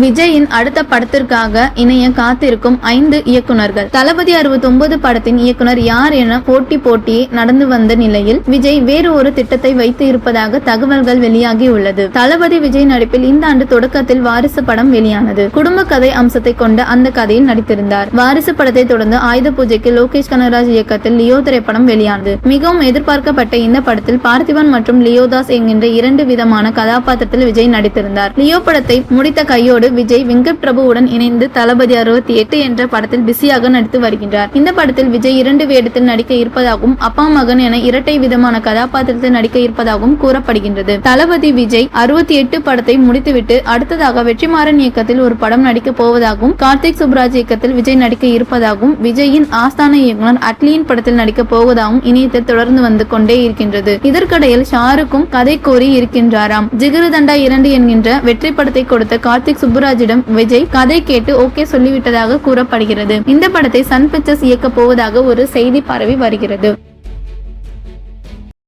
விஜயின் அடுத்த படத்திற்காக இணைய காத்திருக்கும் ஐந்து இயக்குனர்கள் தளபதி அறுபத்தி படத்தின் இயக்குனர் யார் என போட்டி போட்டியே நடந்து வந்த நிலையில் விஜய் வேறு ஒரு திட்டத்தை வைத்து இருப்பதாக தகவல்கள் வெளியாகி உள்ளது. தளபதி விஜய் நடிப்பில் இந்த ஆண்டு தொடக்கத்தில் வாரிசு படம் வெளியானது. குடும்ப கதை அம்சத்தை கொண்ட அந்த கதையில் நடித்திருந்தார். வாரிசு படத்தை தொடர்ந்து ஆயுத பூஜைக்கு லோகேஷ் கனகராஜ் இயக்கத்தில் லியோ திரைப்படம் வெளியானது. மிகவும் எதிர்பார்க்கப்பட்ட இந்த படத்தில் பார்த்திபன் மற்றும் லியோதாஸ் என்கின்ற இரண்டு விதமான கதாபாத்திரத்தில் விஜய் நடித்திருந்தார். லியோ படத்தை முடித்த கையோடு விஜய் வெங்கட் பிரபுவுடன் இணைந்து தளபதி அறுபத்தி எட்டு என்ற படத்தில் பிஸியாக நடித்து வருகின்றார். இந்த படத்தில் விஜய் இரண்டு வேடத்தில் நடிக்க இருப்பதாகவும் அப்பா மகன் என இரட்டை விதமான கதாபாத்திரத்தில் நடிக்க இருப்பதாகவும் கூறப்படுகின்றது. தளபதி விஜய் அறுபத்தி எட்டு படத்தை முடித்துவிட்டு அடுத்ததாக வெற்றிமாறன் இயக்கத்தில் ஒரு படம் நடிக்க போவதாகவும் கார்த்திக் சுப்ராஜ் இயக்கத்தில் விஜய் நடிக்க இருப்பதாகவும் விஜயின் ஆஸ்தான இயக்குனர் அட்லியின் படத்தில் நடிக்க போவதாகவும் இணையத்தில் தொடர்ந்து வந்து கொண்டே இருக்கின்றது. இதற்கிடையில் ஷாருக்கும் கதை கோரி இருக்கின்றாராம். ஜிகிருதண்டா இரண்டு என்கின்ற வெற்றி படத்தை கொடுத்த கார்த்திக் சுப்ராஜ் சுப்புராஜிடம் விஜய் கதை கேட்டு ஓகே சொல்லிவிட்டதாக கூறப்படுகிறது. இந்த படத்தை சன் பிக்சர்ஸ் இயக்க போவதாக ஒரு செய்தி பரவி வருகிறது.